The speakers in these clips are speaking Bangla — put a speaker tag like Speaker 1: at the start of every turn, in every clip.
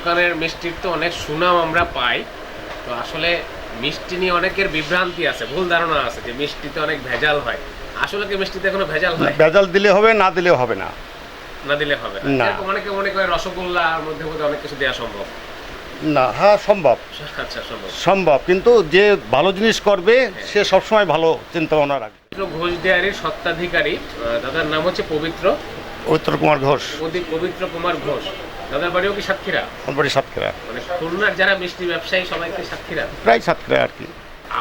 Speaker 1: দোকানের মিষ্টির তো অনেক সুনাম আমরা পাই। তো আসলে মিষ্টি নিয়ে অনেকের বিভ্রান্তি আছে ভুল ধারণা আছে যে মিষ্টিতে অনেক ভেজাল হয়। আসলে কি মিষ্টিতে কোনো ভেজাল হয়?
Speaker 2: ভেজাল দিলে হবে না দিলে হবে না।
Speaker 1: না দিলে হবে না। অনেকে মনে করে রসগোল্লার মধ্যে মধ্যে অনেক কিছু দেওয়া সম্ভব।
Speaker 2: না হ্যাঁ সম্ভব।
Speaker 1: আচ্ছা সম্ভব।
Speaker 2: সম্ভব কিন্তু যে ভালো জিনিস করবে সে সবসময় ভালো চিন্তা ভাবনা রাখবে
Speaker 1: ঘোষ ডেয়ারির সত্ত্বাধিকারী আহ, দাদার নাম হচ্ছে পবিত্র
Speaker 2: উত্তর কুমার ঘোষ।
Speaker 1: পবিত্র কুমার ঘোষ। দাদার বাড়িও কি সাতক্ষীরা?
Speaker 2: আমার সাতক্ষীরা।
Speaker 1: মানে খুলনার যারা মিষ্টি ব্যবসায়ী সবাইকে সাতক্ষীরা?
Speaker 2: প্রায় সাতক্ষীরা আর কি।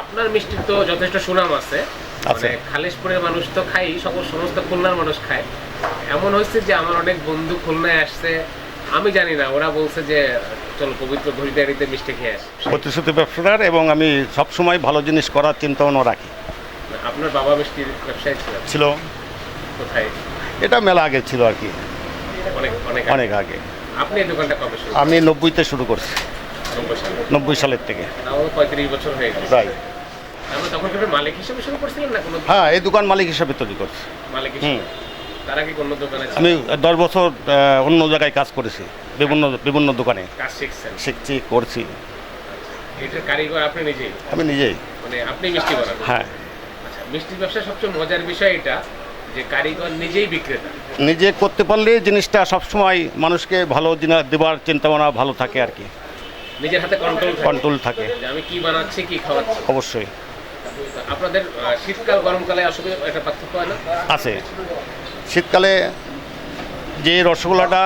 Speaker 1: আপনার মিষ্টির তো যথেষ্ট সুনাম আছে। মানে খালিশপুরের মানুষ তো খাই সকল সমস্ত খুলনার মানুষ খায়। এমন হয়েছে যে আমার অনেক বন্ধু খুলনায় আসছে। আমি জানি না ওরা বলছে যে চলো পবিত্র ঘড়ি ডেয়ারিতে মিষ্টি খেয়ে আসি।
Speaker 2: প্রতিশ্রুতি ব্যবসাদার এবং আমি সবসময় ভালো জিনিস করার চিন্তা ভাবনা রাখি
Speaker 1: আপনার বাবা মিষ্টির ব্যবসায়ী ছিলেন
Speaker 2: ছিল।
Speaker 1: কোথায়?
Speaker 2: এটা মেলা আগে ছিল আর কি।
Speaker 1: অনেক অনেক
Speaker 2: অনেক আগে।
Speaker 1: আপনি এই দোকানটা কবে শুরু
Speaker 2: আমি নব্বইতে শুরু করছি।
Speaker 1: নব্বই
Speaker 2: সালের থেকে।
Speaker 1: হয়ে
Speaker 2: প্রায়। হ্যাঁ এই দোকান মালিক হিসাবে তৈরি করছি। আমি দশ বছর অন্য জায়গায় কাজ করেছি। বিভিন্ন বিভিন্ন দোকানে। শিখছি করছি।
Speaker 1: এটার কারিগর আপনি নিজেই?
Speaker 2: আমি নিজেই।
Speaker 1: মানে আপনি মিষ্টি বানান?
Speaker 2: হ্যাঁ।
Speaker 1: আচ্ছা মিষ্টির ব্যবসার সবচেয়ে মজার বিষয় এটা যে কারিগর নিজেই বিক্রেতা।
Speaker 2: নিজে করতে পারলে জিনিসটা সবসময় মানুষকে ভালো জিনিস দেবার চিন্তা ভাবনা ভালো থাকে আর কি।
Speaker 1: নিজের হাতে কন্ট্রোল
Speaker 2: কন্ট্রোল থাকে।
Speaker 1: যে আমি কি বানাচ্ছি কি খাওয়াচ্ছি?
Speaker 2: অবশ্যই।
Speaker 1: আপনাদের শীতকাল গরমকালে একটা পার্থক্য হয় না?
Speaker 2: আছে। শীতকালে যে রসগোল্লাটা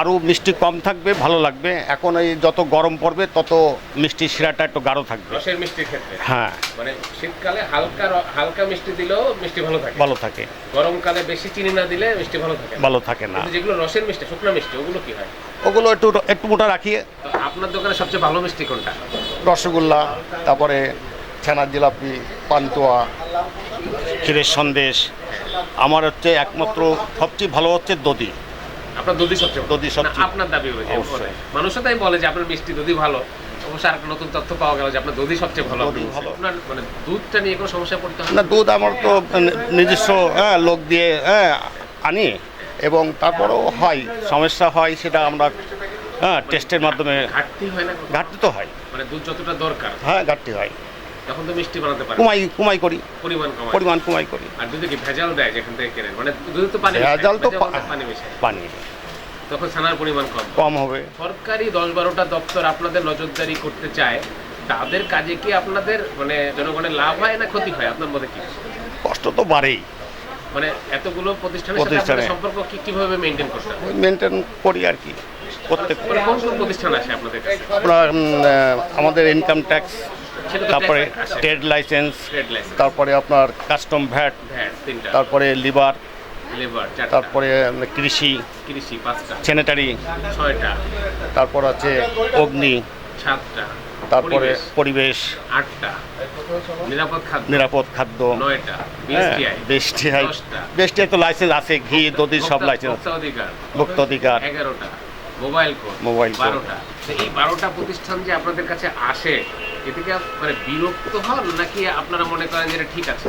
Speaker 2: আরও মিষ্টি কম থাকবে ভালো লাগবে। এখন এই যত গরম পড়বে তত মিষ্টি শিরাটা একটু গাঢ় থাকবে।
Speaker 1: রসের মিষ্টির ক্ষেত্রে?
Speaker 2: হ্যাঁ।
Speaker 1: মানে শীতকালে হালকা হালকা মিষ্টি দিলেও মিষ্টি ভালো থাকে।
Speaker 2: ভালো থাকে।
Speaker 1: গরমকালে বেশি চিনি না দিলে মিষ্টি ভালো থাকে
Speaker 2: ভালো থাকে না।
Speaker 1: যেগুলো রসের মিষ্টি শুকনো মিষ্টি ওগুলো কি হয়?
Speaker 2: ওগুলো একটু একটু মোটা রাখি।
Speaker 1: আপনার দোকানে সবচেয়ে ভালো মিষ্টি কোনটা?
Speaker 2: রসগোল্লা তারপরে ছানার জিলাপি পান্তুয়া ক্ষীরের সন্দেশ। আমার হচ্ছে একমাত্র সবচেয়ে ভালো হচ্ছে দধি।
Speaker 1: আপনার দধি সবচেয়ে।
Speaker 2: দধি সবচেয়ে-
Speaker 1: আপনার দাবি অনুযায়ী
Speaker 2: অবশ্যই।
Speaker 1: মানুষও তাই বলে যে আপনার মিষ্টি দধি ভালো। অবশ্য আর নতুন তথ্য পাওয়া গেল যে আপনার সবচেয়ে ভালো। আপনার মানে দুধটা নিয়ে কোনো সমস্যা পড়তে
Speaker 2: না দুধ আমার তো নিজস্ব হ্যাঁ লোক দিয়ে হ্যাঁ আনি এবং তারপরেও হয়। সমস্যা হয় সেটা আমরা হ্যাঁ টেস্টের মাধ্যমে
Speaker 1: ঘাটতি হয় না
Speaker 2: ঘাটতি তো হয়।
Speaker 1: মানে দুধ যতটা দরকার।
Speaker 2: হ্যাঁ ঘাটতি হয়।
Speaker 1: তখন তো মিষ্টি বানাতে পারে।
Speaker 2: কুমাই কুমাই করি।
Speaker 1: পরিমাণ কম
Speaker 2: পরিমাণ কুমাই করি।
Speaker 1: আর দুধে কি ভেজাল দেয় যেখান থেকে কেনেন? মানে দুধে তো পানি
Speaker 2: ভেজাল তো
Speaker 1: পানি মেশায়
Speaker 2: পানি।
Speaker 1: তখন ছানার পরিমাণ কম।
Speaker 2: কম হবে।
Speaker 1: সরকারি দশ বারোটা দপ্তর আপনাদের নজরদারি করতে চায় তাদের কাজে কি আপনাদের মানে জনগণের লাভ হয় না ক্ষতি হয়? আপনার মধ্যে কি?
Speaker 2: কষ্ট তো বাড়েই।
Speaker 1: মানে এতগুলো প্রতিষ্ঠানের সাথে সম্পর্ক কি কীভাবে মেনটেন করতে হয়?
Speaker 2: মেনটেন করি আর কি। প্রত্যেক
Speaker 1: মানে কোন প্রতিষ্ঠান আসে আপনাদের কাছে?
Speaker 2: আমাদের ইনকাম ট্যাক্স তারপরে ট্রেড লাইসেন্স তারপরে আপনার কাস্টম ভ্যাট তারপরে লিভার তারপরে কৃষি
Speaker 1: কৃষি
Speaker 2: স্যানিটারি
Speaker 1: ছয়টা।
Speaker 2: তারপর আছে অগ্নি
Speaker 1: সাতটা।
Speaker 2: তারপরে
Speaker 1: পরিবেশ, আটটা। নিরাপদ খাদ্য।
Speaker 2: নিরাপদ খাদ্য।
Speaker 1: নয়টা।
Speaker 2: হ্যাঁ, তো লাইসেন্স আছে ঘি দধি সব লাইসেন্স
Speaker 1: ভোক্তা অধিকার। এগারোটা। Mobile code.
Speaker 2: মোবাইল।
Speaker 1: বারোটা। এই বারোটা প্রতিষ্ঠান যে আপনাদের কাছে আসে এতে কি মানে বিরক্ত হন নাকি আপনারা মনে করেন যে এটা ঠিক আছে?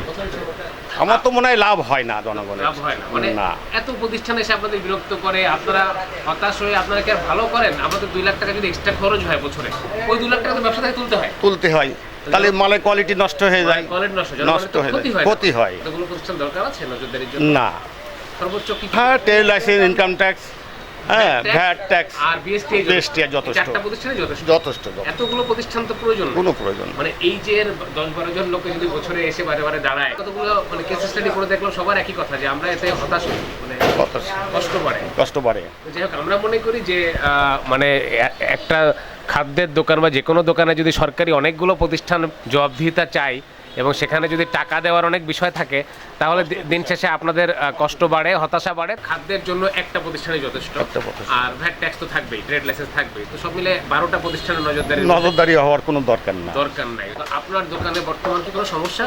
Speaker 2: আমার তো মনে হয় লাভ হয় না জনগণের।
Speaker 1: লাভ হয় না। মানে
Speaker 2: না।
Speaker 1: এত প্রতিষ্ঠান এসে আপনাদের বিরক্ত করে আপনারা হতাশ হয়ে আপনারা কি আর ভালো করেন? আমাদের দুই লাখ টাকা যদি এক্সট্রা খরচ হয় বছরে ওই দুই লাখ টাকা তো ব্যবসা থেকে তুলতে হয়।
Speaker 2: তুলতে হয়। তাহলে মালের কোয়ালিটি নষ্ট হয়ে যায়।
Speaker 1: নষ্ট
Speaker 2: নষ্ট হয়ে যায়। ক্ষতি হয়।
Speaker 1: প্রতিষ্ঠান দরকার আছে নজরদারির জন্য?
Speaker 2: না।
Speaker 1: সর্বোচ্চ কি
Speaker 2: হ্যাঁ ট্রেড লাইসেন্স ইনকাম ট্যাক্স হ্যাঁ
Speaker 1: Tax
Speaker 2: ভ্যাট ট্যাক্স
Speaker 1: আর বিএসটি
Speaker 2: যথেষ্ট।
Speaker 1: প্রতিষ্ঠানে যথেষ্ট। এতগুলো প্রতিষ্ঠান তো প্রয়োজন।
Speaker 2: কোনো প্রয়োজন
Speaker 1: মানে এই যে দশ বারো জন লোক যদি বছরে এসে বারে বারে দাঁড়ায় কতগুলো মানে কেস স্টাডি করে দেখলাম সবার একই কথা যে আমরা এতে হতাশ মানে কষ্ট বাড়ে।
Speaker 2: কষ্ট বাড়ে।
Speaker 1: যাই হোক আমরা মনে করি যে আহ, মানে একটা খাদ্যের দোকান বা যে কোনো দোকানে যদি সরকারি অনেকগুলো প্রতিষ্ঠান জবাবদিহিতা চাই এবং সেখানে যদি টাকা দেওয়ার অনেক বিষয় থাকে তাহলে দিন শেষে আপনাদের কষ্ট বাড়ে হতাশা বাড়ে খাদ্যের জন্য একটা প্রতিষ্ঠানে যথেষ্ট। আর ভ্যাট ট্যাক্স তো থাকবেই ট্রেড লাইসেন্স থাকবেই। তো সব মিলে বারোটা প্রতিষ্ঠানের নজরদারি
Speaker 2: নজরদারি হওয়ার কোনো দরকার না
Speaker 1: দরকার নাই। তো আপনার দোকানে বর্তমান কি কোনো সমস্যা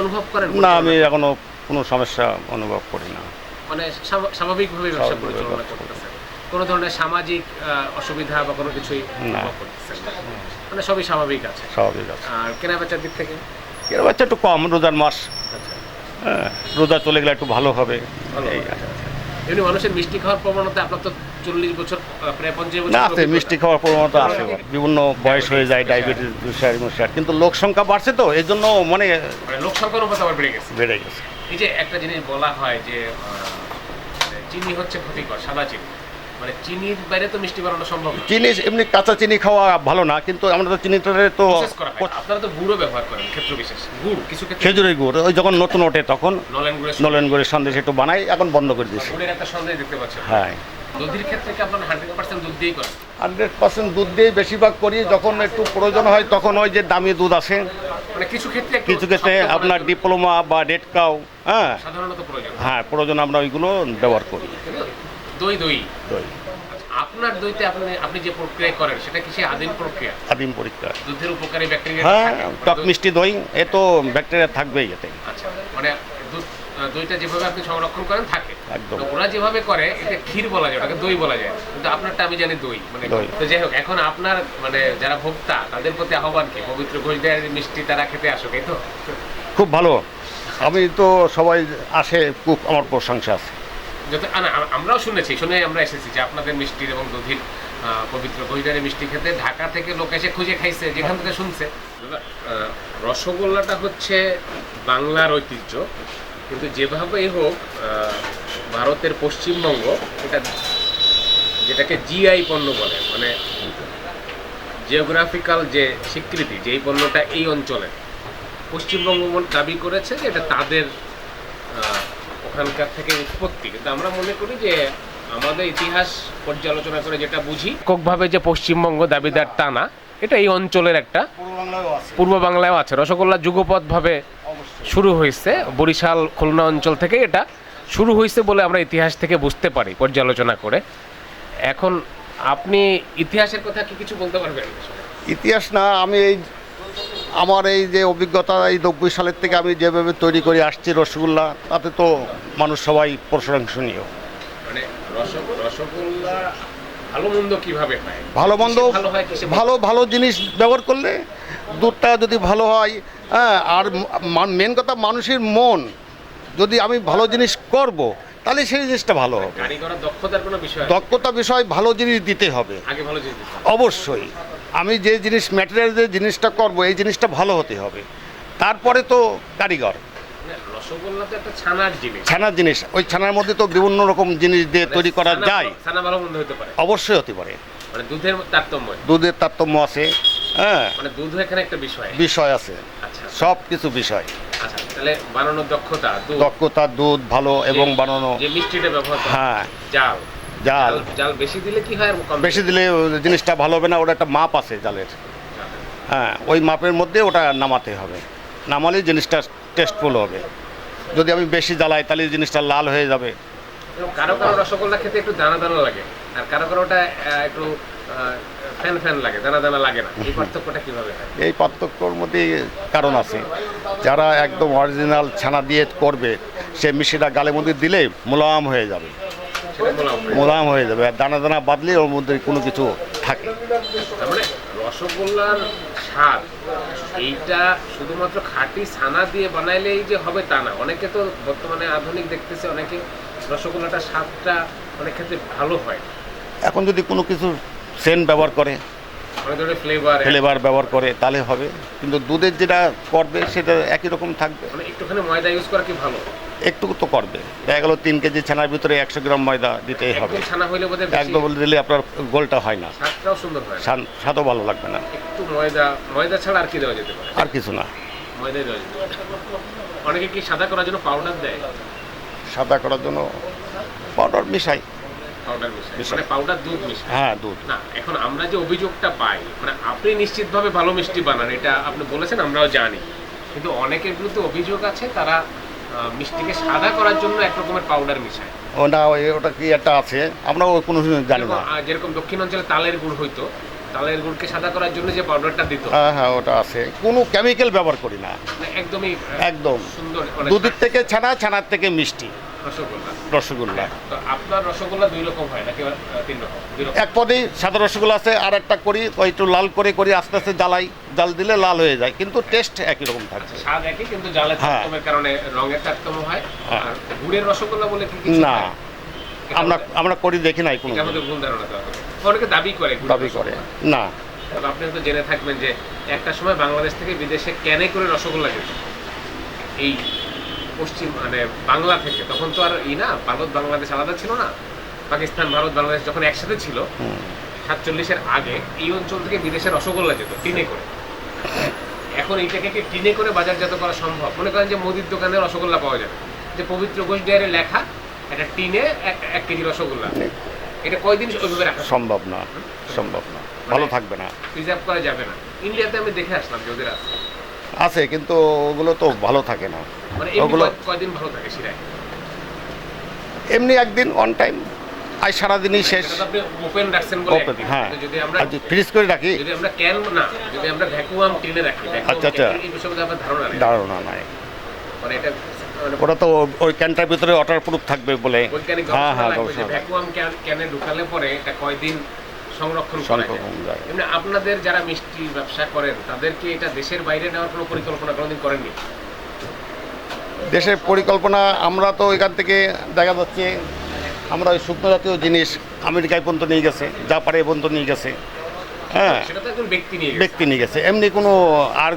Speaker 1: অনুভব করেন?
Speaker 2: না আমি এখনও কোনো সমস্যা অনুভব করি না।
Speaker 1: মানে স্বাভাবিকভাবে ব্যবসা পরিচালনা করতেছেন। কোনো ধরনের সামাজিক অসুবিধা বা কোনো কিছুই। অনুভব করতেছেন মানে সবই স্বাভাবিক আছে।
Speaker 2: স্বাভাবিক আছে।
Speaker 1: আর কেনা বেচার দিক থেকে?
Speaker 2: এর বাচ্চা একটু কম রোজার মাস। হ্যাঁ রোজা চলে গেলে একটু ভালো হবে। এই
Speaker 1: হবে। এমনি মানুষের মিষ্টি খাওয়ার প্রবণতা আপনার তো চল্লিশ বছর প্রায় পঞ্চাশ বছর
Speaker 2: আছে মিষ্টি খাওয়ার প্রবণতা আছে। বিভিন্ন বয়স হয়ে যায় ডায়াবেটিস দুশার মুশার। কিন্তু লোক সংখ্যা বাড়ছে তো এই জন্য মানে
Speaker 1: মানে লোক সংখ্যার অনুপাত আবার বেড়ে গেছে।
Speaker 2: বেড়ে গেছে।
Speaker 1: এই যে একটা জিনিস বলা হয় যে মানে চিনি হচ্ছে ক্ষতিকর সাদা চিনি। মানে চিনির বাইরে তো মিষ্টি বানানো সম্ভব না।
Speaker 2: চিনি এমনি কাঁচা চিনি খাওয়া ভালো না কিন্তু আমরা তো চিনিটা তো
Speaker 1: প্রসেস করা আপনারা তো গুঁড়ো ব্যবহার করেন ক্ষেত্র বিশেষ। গুড় কিছু ক্ষেত্রে
Speaker 2: খেজুরের গুড় ওই যখন নতুন ওঠে তখন
Speaker 1: নলেন গুড়ের
Speaker 2: নলেন গুড়ের সন্দেশ একটু বানাই এখন বন্ধ করে দিয়েছি।
Speaker 1: গুড়ের একটা সন্দেহ দেখতে পাচ্ছেন।
Speaker 2: হ্যাঁ।
Speaker 1: দধির ক্ষেত্রে কি আপনারা হান্ড্রেড পার্সেন্ট দুধ দিয়েই করেন?
Speaker 2: হান্ড্রেড পার্সেন্ট দুধ দিয়েই বেশিরভাগ করি যখন একটু প্রয়োজন হয় তখন ওই যে দামি দুধ আসে।
Speaker 1: মানে কিছু ক্ষেত্রে
Speaker 2: কিছু ক্ষেত্রে আপনার ডিপ্লোমা বা রেড কাউ হ্যাঁ।
Speaker 1: সাধারণত প্রয়োজন।
Speaker 2: হ্যাঁ প্রয়োজন আমরা ওইগুলো ব্যবহার করি।
Speaker 1: দই দই।
Speaker 2: দই।
Speaker 1: আপনার দইতে আপনি আপনি যে প্রক্রিয়া করেন সেটা কি সেই আদিম প্রক্রিয়া?
Speaker 2: আদিম পরীক্ষা
Speaker 1: দুধের উপকারী ব্যাকটেরিয়া
Speaker 2: হ্যাঁ টক মিষ্টি দই এ তো ব্যাকটেরিয়া থাকবেই এতে।
Speaker 1: আচ্ছা মানে দুধ দইটা যেভাবে আপনি সংরক্ষণ করেন থাকে।
Speaker 2: একদম।
Speaker 1: ওরা যেভাবে করে এটা ক্ষীর বলা যায় ওটাকে দই বলা যায়। কিন্তু আপনারটা আমি জানি দই মানে। তো যাই হোক এখন আপনার মানে যারা ভোক্তা তাদের প্রতি আহ্বান কি? পবিত্র ঘোষ মিষ্টি তারা খেতে আসুক এই তো?
Speaker 2: খুব ভালো। আমি তো সবাই আসে খুব আমার প্রশংসা আছে।
Speaker 1: যত আমরাও শুনেছি শুনে আমরা এসেছি যে আপনাদের মিষ্টির এবং দধির পবিত্র ঘোষদারের মিষ্টি খেতে ঢাকা থেকে লোক এসে খুঁজে খাইছে, যেখান থেকে শুনছে। রসগোল্লাটা হচ্ছে বাংলার ঐতিহ্য, কিন্তু যেভাবেই হোক ভারতের পশ্চিমবঙ্গ, এটা যেটাকে জিআই পণ্য বলে মানে জিওগ্রাফিক্যাল যে স্বীকৃতি, যেই পণ্যটা এই অঞ্চলে পশ্চিমবঙ্গ দাবি করেছে যে এটা তাদের ওখানকার থেকে উৎপত্তি। কিন্তু আমরা মনে করি যে আমাদের ইতিহাস পর্যালোচনা করে যেটা বুঝি এককভাবে যে পশ্চিমবঙ্গ দাবিদার তা না এটা এই অঞ্চলের একটা পূর্ব বাংলায়ও আছে। রসগোল্লা যুগপথভাবে শুরু হয়েছে বরিশাল খুলনা অঞ্চল থেকে এটা শুরু হয়েছে বলে আমরা ইতিহাস থেকে বুঝতে পারি পর্যালোচনা করে। এখন আপনি ইতিহাসের কথা কি কিছু বলতে পারবেন?
Speaker 2: ইতিহাস না আমি এই আমার এই যে অভিজ্ঞতা এই নব্বই সালের থেকে আমি যেভাবে তৈরি করে আসছি রসগোল্লা তাতে তো মানুষ সবাই প্রশংসনীয়।
Speaker 1: মানে রসগোল্লা ভালো মন্দ কীভাবে হয়?
Speaker 2: ভালো মন্দ
Speaker 1: ভালো
Speaker 2: ভালো জিনিস ব্যবহার করলে দুধটা যদি ভালো হয় হ্যাঁ আর মেন কথা মানুষের মন। যদি আমি ভালো জিনিস করব তাহলে সেই জিনিসটা ভালো হবে। দক্ষতা বিষয় ভালো জিনিস দিতে হবে। অবশ্যই। আমি যে জিনিস ম্যাটেরিয়াল যে জিনিসটা করব এই জিনিসটা ভালো হতে হবে। তারপরে তো কারিগর।
Speaker 1: মানে
Speaker 2: ছানার জিনিস। ওই ছানার মধ্যে তো বিভিন্ন রকম জিনিস দিয়ে তৈরি করা যায়।
Speaker 1: হতে পারে।
Speaker 2: অবশ্যই হতে পারে।
Speaker 1: মানে দুধের তারতম্য।
Speaker 2: দুধের তারতম্য আছে হ্যাঁ।
Speaker 1: মানে দুধ এখানে একটা বিষয়।
Speaker 2: বিষয় আছে।
Speaker 1: আচ্ছা।
Speaker 2: সব কিছু বিষয়।
Speaker 1: আচ্ছা তাহলে বানানোর দক্ষতা
Speaker 2: দক্ষতা দুধ ভালো এবং বানানো
Speaker 1: যে মিষ্টিটা ব্যবহার
Speaker 2: হ্যাঁ।
Speaker 1: জাল
Speaker 2: জাল।
Speaker 1: জাল বেশি দিলে কি হয়
Speaker 2: বেশি দিলে জিনিসটা ভালো হবে না ওটা একটা মাপ আছে জালের। হ্যাঁ ওই মাপের মধ্যে ওটা নামাতে হবে। নামালে জিনিসটা টেস্টফুল হবে। যদি আমি বেশি জ্বালাই তাহলে জিনিসটা লাল হয়ে যাবে।
Speaker 1: কারও কারও রসগোল্লা খেতে একটু দানা দানা লাগে আর কারও কারোটা একটু ফ্যান ফ্যান লাগে দানা দানা লাগে না। এই পার্থক্যটা কীভাবে
Speaker 2: এই পার্থক্যর মধ্যে কারণ আছে। যারা একদম অরিজিনাল ছানা দিয়ে করবে সে মিষ্টিটা গালের মধ্যে দিলে মোলায়াম হয়ে যাবে। মোলায়াম হয়ে যাবে আর দানা দানা বাদলে ওর মধ্যে কোনো কিছু থাকে।
Speaker 1: মানে রসগোল্লার স্বাদ এইটা শুধুমাত্র খাঁটি ছানা দিয়ে বানাইলেই যে হবে তা না। অনেকে তো বর্তমানে আধুনিক দেখতেছে অনেকে রসগোল্লাটার স্বাদটা অনেক ক্ষেত্রে ভালো হয়
Speaker 2: এখন যদি কোনো কিছু সেন্ট ব্যবহার করে
Speaker 1: ফ্লেভার
Speaker 2: ফ্লেভার ব্যবহার করে তাহলে হবে। কিন্তু দুধের যেটা করবে সেটা একই রকম থাকবে।
Speaker 1: মানে একটুখানি ময়দা ইউজ করা কি ভালো?
Speaker 2: একটু তো করবে। দেখা গেলো তিন কেজি ছানার ভিতরে একশো গ্রাম ময়দা দিতেই হবে।
Speaker 1: ছানা হইলে
Speaker 2: একদম দিলে আপনার গোলটা হয় না।
Speaker 1: স্বাদটাও সুন্দর হয়
Speaker 2: স্বাদও ভালো লাগবে না।
Speaker 1: একটু ময়দা ময়দা ছাড়া আর কি দেওয়া যেতে পারে?
Speaker 2: আর কিছু না।
Speaker 1: ময়দাই দেওয়া যেতে পারে। অনেকে কি সাদা করার জন্য পাউডার দেয়?
Speaker 2: সাদা করার জন্য পাউডার মিশাই।
Speaker 1: পাউডার মিশায়। মানে পাউডার দুধ মিশায়
Speaker 2: হ্যাঁ দুধ।
Speaker 1: না এখন আমরা যে অভিযোগটা পাই মানে আপনি নিশ্চিতভাবে ভালো মিষ্টি বানান এটা আপনি বলেছেন আমরাও জানি। কিন্তু অনেকের বিরুদ্ধে অভিযোগ আছে তারা মিষ্টিকে সাদা করার জন্য এক রকমের পাউডার মিশায়।
Speaker 2: ওটা কি একটা আছে? আমরা কোনো জানি
Speaker 1: যেরকম
Speaker 2: না
Speaker 1: যেরকম দক্ষিণ অঞ্চলে তালের গুড় হইতো তালের গুড়কে সাদা করার জন্য যে পাউডারটা দিত।
Speaker 2: হ্যাঁ হ্যাঁ ওটা আছে। কোনো কেমিক্যাল ব্যবহার করি না।
Speaker 1: মানে একদমই
Speaker 2: একদম।
Speaker 1: সুন্দর
Speaker 2: দুধের থেকে ছানা ছানার থেকে মিষ্টি।
Speaker 1: রসগোল্লা।
Speaker 2: রসগোল্লা।
Speaker 1: তো আপনার রসগোল্লা দুই রকম হয় নাকি তিন রকম?
Speaker 2: এক পদেই সাদা রসগোল্লা আছে আর একটা করি ওই একটু লাল করে করি আস্তে আস্তে জ্বালাই জাল দিলে লাল হয়ে যায় কিন্তু টেস্ট একই রকম
Speaker 1: স্বাদ একই কিন্তু
Speaker 2: হ্যাঁ।
Speaker 1: তারতম্যের কারণে রঙের তারতম্য হয়।
Speaker 2: হ্যাঁ।
Speaker 1: আর গুড়ের রসগোল্লা বলে কি
Speaker 2: না আমরা আমরা করি দেখি নাই কোনো।
Speaker 1: অনেকে দাবি করে
Speaker 2: দাবি করে। না।
Speaker 1: আপনি হয়তো জেনে থাকবেন যে একটা সময় বাংলাদেশ থেকে বিদেশে ক্যানে করে রসগোল্লা যেত এই পশ্চিম মানে বাংলা থেকে তখন তো আর ই না ভারত বাংলাদেশ আলাদা ছিল না। পাকিস্তান ভারত বাংলাদেশ যখন একসাথে ছিল সাতচল্লিশের আগে এই অঞ্চল থেকে বিদেশে রসগোল্লা যেত টিনে করে। এখন এইটাকে কি টিনে করে বাজারজাত করা সম্ভব? মনে করেন যে মুদির দোকানে রসগোল্লা পাওয়া যাবে। যে পবিত্র ঘোষ ডিয়ারে লেখা একটা টিনে এক এক কেজি রসগোল্লা। এটা কয়দিন ওইভাবে রাখা
Speaker 2: সম্ভব না সম্ভব না। ভালো থাকবে না।
Speaker 1: প্রিজার্ভ করা যাবে না। ইন্ডিয়াতে আমি দেখে আসলাম যে ওদের আছে।
Speaker 2: আছে কিন্তু ওগুলো তো ভালো থাকে না।
Speaker 1: মানে
Speaker 2: ওগুলো
Speaker 1: কয়দিন ভালো থাকে শিরায়?
Speaker 2: এমনি একদিন অন টাইম আজ সারাদিনই শেষ।
Speaker 1: আপনি ওপেন রাখছেন বলে একদিন।
Speaker 2: হ্যাঁ।
Speaker 1: যদি আমরা
Speaker 2: আর ফ্রিজ করে রাখি।
Speaker 1: যদি আমরা ক্যান না যদি আমরা ভ্যাকুয়াম টিনে রাখি
Speaker 2: আচ্ছা, আচ্ছা।
Speaker 1: এই বিষয়ে বোধহয় ধারণা নেই।
Speaker 2: ধারণা নাই।
Speaker 1: মানে এটা মানে
Speaker 2: ওটা তো ওই ক্যানটার ভিতরে ওয়াটার প্রুফ থাকবে বলে। হ্যাঁ হ্যাঁ
Speaker 1: ভ্যাকুয়াম ক্যানে ঢুকালে পরে এটা কয়দিন সংরক্ষণ এমনি আপনাদের যারা মিষ্টি ব্যবসা করেন তাদেরকে এটা দেশের বাইরে নেওয়ার কোনো পরিকল্পনা কোনোদিন করেননি?
Speaker 2: দেশের পরিকল্পনা আমরা তো এখান থেকে দেখা যাচ্ছে আমরা ওই শুকনো জাতীয় জিনিস আমেরিকায় পর্যন্ত নিয়ে গেছে জাপানে পর্যন্ত নিয়ে গেছে। হ্যাঁ
Speaker 1: সেটা তো একজন ব্যক্তি নিয়ে গেছে।
Speaker 2: ব্যক্তি নিয়ে গেছে। এমনি কোনো আর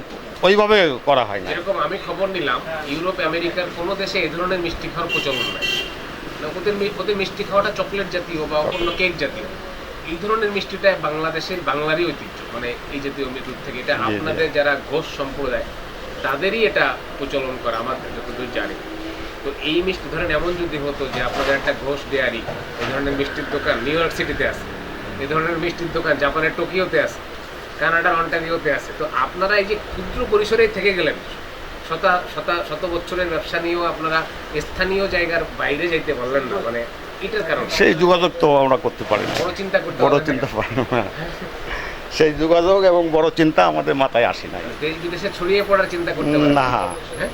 Speaker 2: ওইভাবে করা হয় না।
Speaker 1: যেরকম আমি খবর নিলাম ইউরোপ আমেরিকার কোনো দেশে এই ধরনের মিষ্টি খাওয়ার প্রচলন নাই। ওদের মিষ্টি খাওয়াটা চকলেট জাতীয় বা অন্য কেক জাতীয়। এই ধরনের মিষ্টিটা বাংলাদেশের বাংলারই ঐতিহ্য মানে এই জাতীয় দুধ থেকে এটা। আপনাদের যারা ঘোষ সম্প্রদায় তাদেরই এটা প্রচলন করা আমার যতদূর জানি তো এই মিষ্টি ধরেন এমন যদি হতো যে আপনাদের একটা ঘোষ ডেয়ারি এই ধরনের মিষ্টির দোকান নিউ ইয়র্ক সিটিতে আছে এই ধরনের মিষ্টির দোকান জাপানের টোকিওতে আছে কানাডার অন্টারিওতে আছে তো আপনারা এই যে ক্ষুদ্র পরিসরেই থেকে গেলেন শতা শতা শত বছরের ব্যবসা নিয়েও আপনারা স্থানীয় জায়গার বাইরে যাইতে পারলেন না মানে
Speaker 2: সেই যোগাযোগ তো আমরা করতে পারি না
Speaker 1: বড় চিন্তা করতে
Speaker 2: বড় চিন্তা পারি না। সেই যোগাযোগ এবং বড় চিন্তা আমাদের মাথায় আসে
Speaker 1: দেশ বিদেশে ছড়িয়ে পড়ার চিন্তা করতে
Speaker 2: না।
Speaker 1: হ্যাঁ?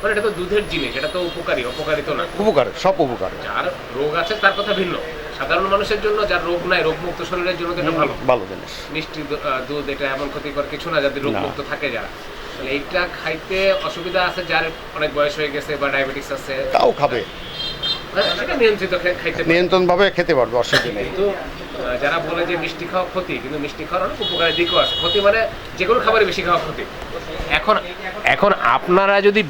Speaker 1: মানে এটা তো দুধের জিনিস এটা তো উপকারী অপকারী তো না।
Speaker 2: উপকার সব উপকার।
Speaker 1: যার রোগ আছে তার কথা ভিন্ন। সাধারণ মানুষের জন্য যার রোগ নাই রোগমুক্ত শরীরের জন্য এটা ভালো।
Speaker 2: ভালো জিনিস।
Speaker 1: মিষ্টি দুধ এটা এমন ক্ষতিকর কিছু না যাদের রোগমুক্ত থাকে যারা। তাহলে এইটা খাইতে অসুবিধা আছে যার অনেক বয়স হয়ে গেছে বা ডায়াবেটিস আছে?
Speaker 2: তাও খাবে। নিয়ন্ত্রণভাবে খেতে পারবে অসুবিধা নেই।
Speaker 1: কিন্তু যারা বলে যে মিষ্টি খাওয়া ক্ষতি কিন্তু মিষ্টি খাওয়ার অনেক উপকারী দিকও আছে। ক্ষতি মানে যে কোনো খাবারই বেশি খাওয়া ক্ষতি। এখন এখন আপনারা যদি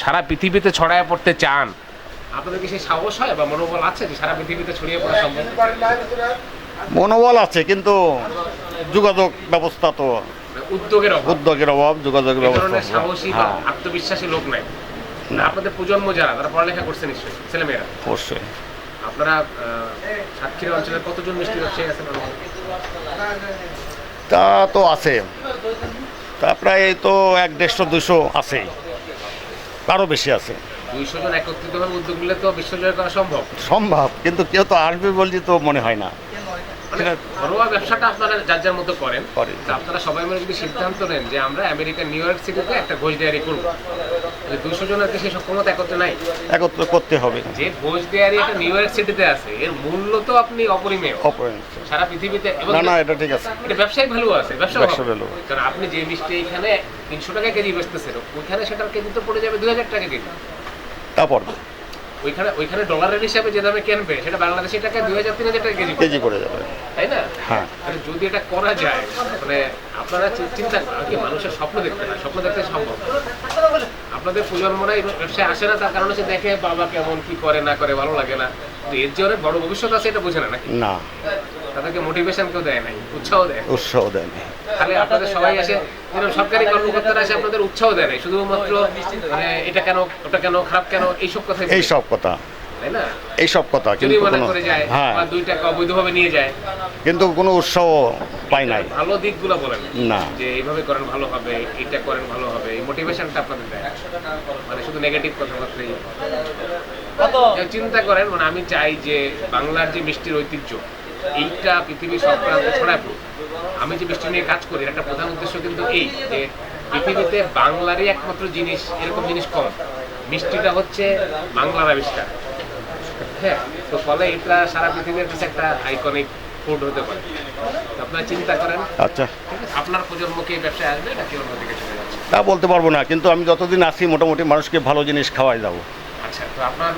Speaker 1: সারা পৃথিবীতে ছড়ায় পড়তে চান আপনাদের কি সেই সাহস হয় বা মনোবল আছে যে সারা পৃথিবীতে ছড়িয়ে পড়া সম্ভব?
Speaker 2: মনোবল আছে কিন্তু যোগাযোগ ব্যবস্থা তো
Speaker 1: উদ্যোগের অভাব।
Speaker 2: উদ্যোগের অভাব যোগাযোগের
Speaker 1: ধরনের সাহসী বা
Speaker 2: হ্যাঁ।
Speaker 1: আত্মবিশ্বাসী লোক নাই। না আপনাদের প্রজন্ম যারা তারা পড়ালেখা করছে নিশ্চয়ই ছেলেমেয়েরা।
Speaker 2: অবশ্যই।
Speaker 1: আপনারা সাতক্ষীরা অঞ্চলের কতজন মিষ্টি ব্যবসায়ী আছেন
Speaker 2: তা তো আছে। তা প্রায় তো এক দেড়শো দুশো আছে আরও বেশি আছে।
Speaker 1: দুইশো জন একত্রিতভাবে উদ্যোগ নিলে তো বিশ্বজয় করা সম্ভব।
Speaker 2: সম্ভব কিন্তু কেউ তো আসবে বলছি তো মনে হয় না।
Speaker 1: ঘরোয়া ব্যবসাটা আপনারা যার যার মতো করেন।
Speaker 2: করে।
Speaker 1: তা আপনারা সবাই মিলে যদি সিদ্ধান্ত নেন যে আমরা আমেরিকার নিউ ইয়র্ক সিটিতে একটা ঘোষ ডেয়ারি করব দুশো জনের সেই সক্ষমতা একত্রে নাই?
Speaker 2: একত্র করতে হবে
Speaker 1: যে ঘোষ ডেয়ারি একটা নিউ ইয়র্ক সিটিতে আছে এর মূল্য তো আপনি অপরিমেয়।
Speaker 2: অপরেন্ট
Speaker 1: সারা পৃথিবীতে
Speaker 2: না না এটা ঠিক আছে।
Speaker 1: এটা ব্যবসায়িক ভ্যালু আছে ব্যবসা
Speaker 2: value।
Speaker 1: কারণ আপনি যে মিষ্টি এখানে তিনশো টাকা কেজি বেচতেছেন ওইখানে সেটার কেজি তো পড়ে যাবে দুই হাজার টাকা কেজি।
Speaker 2: তারপর
Speaker 1: ওইখানে ওইখানে ডলারের হিসাবে যে দামে কেনবে সেটা বাংলাদেশি টাকা দুই হাজার তিন হাজার টাকা কেজি
Speaker 2: কেজি করে যাবে।
Speaker 1: তাই না?
Speaker 2: হ্যাঁ।
Speaker 1: যদি এটা করা যায় মানে আপনারা চিন্তা করেন কি মানুষের স্বপ্ন দেখতে না স্বপ্ন দেখতে সম্ভব আপনাদের প্রজন্মরা এই ব্যবসায় আসে না তার কারণে সে দেখে বাবা কেমন কি করে না করে ভালো লাগে না। এর যে অনেক বড় ভবিষ্যৎ আছে এটা বোঝে না নাকি?
Speaker 2: না।
Speaker 1: তাদেরকে মোটিভেশন কেউ দেয় নাই উৎসাহ দেয়
Speaker 2: উৎসাহ দেয় না।
Speaker 1: খালি আপনাদের সবাই আসে যেরকম সরকারি কর্মকর্তারা আসে আপনাদের উৎসাহ দেয় নাই শুধুমাত্র মানে এটা কেন ওটা কেন খারাপ কেন এইসব কথা
Speaker 2: এই সব কথা।
Speaker 1: তাই না?
Speaker 2: এই সব কথা কিন্তু কোনো হ্যাঁ।
Speaker 1: দুই টাকা অবৈধভাবে নিয়ে যায়।
Speaker 2: কিন্তু কোনো উৎসাহ পাই নাই।
Speaker 1: ভালো দিকগুলো বলেন।
Speaker 2: না।
Speaker 1: যে এইভাবে করেন ভালো হবে এটা করেন ভালো হবে এই মোটিভেশনটা আপনাদের দেয়। মানে শুধু নেগেটিভ কথাবার্তাই। চিন্তা করেন মানে আমি চাই যে বাংলার যে মিষ্টির ঐতিহ্য এইটা পৃথিবীর সব প্রান্তে ছড়ায় পড়ুক। আমি যে মিষ্টি নিয়ে কাজ করি একটা প্রধান উদ্দেশ্য কিন্তু এই যে পৃথিবীতে বাংলারই একমাত্র জিনিস এরকম জিনিস কম। মিষ্টিটা হচ্ছে বাংলার আবিষ্কার। হ্যাঁ তো ফলে এটা সারা পৃথিবীর কাছে একটা আইকনিক ফুড হতে পারে। আপনারা চিন্তা করেন।
Speaker 2: আচ্ছা।
Speaker 1: ঠিক আছে? আপনার প্রজন্মকে এই ব্যবসায় আসবে নাকি অন্যদিকে চলে যাচ্ছে?
Speaker 2: তা বলতে পারব না কিন্তু আমি যতদিন আছি মোটামুটি মানুষকে ভালো জিনিস খাওয়াই যাব।
Speaker 1: আচ্ছা তো আপনার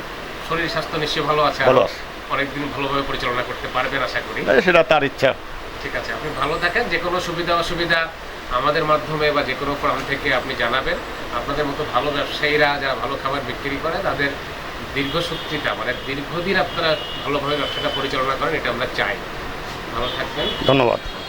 Speaker 1: শরীর স্বাস্থ্য নিশ্চয়ই ভালো আছে
Speaker 2: ভালো আছে।
Speaker 1: অনেকদিন ভালোভাবে পরিচালনা করতে পারবেন আশা করি।
Speaker 2: সেটা তার ইচ্ছা।
Speaker 1: ঠিক আছে আপনি ভালো থাকেন যে কোনো সুবিধা অসুবিধা আমাদের মাধ্যমে বা যে কোনো প্রাণ থেকে আপনি জানাবেন। আপনাদের মতো ভালো ব্যবসায়ীরা যারা ভালো খাবার বিক্রি করে তাদের দীর্ঘসূত্রিতা মানে দীর্ঘদিন আপনারা ভালোভাবে ব্যবসাটা পরিচালনা করেন এটা আমরা চাই। ভালো থাকবেন।
Speaker 2: ধন্যবাদ।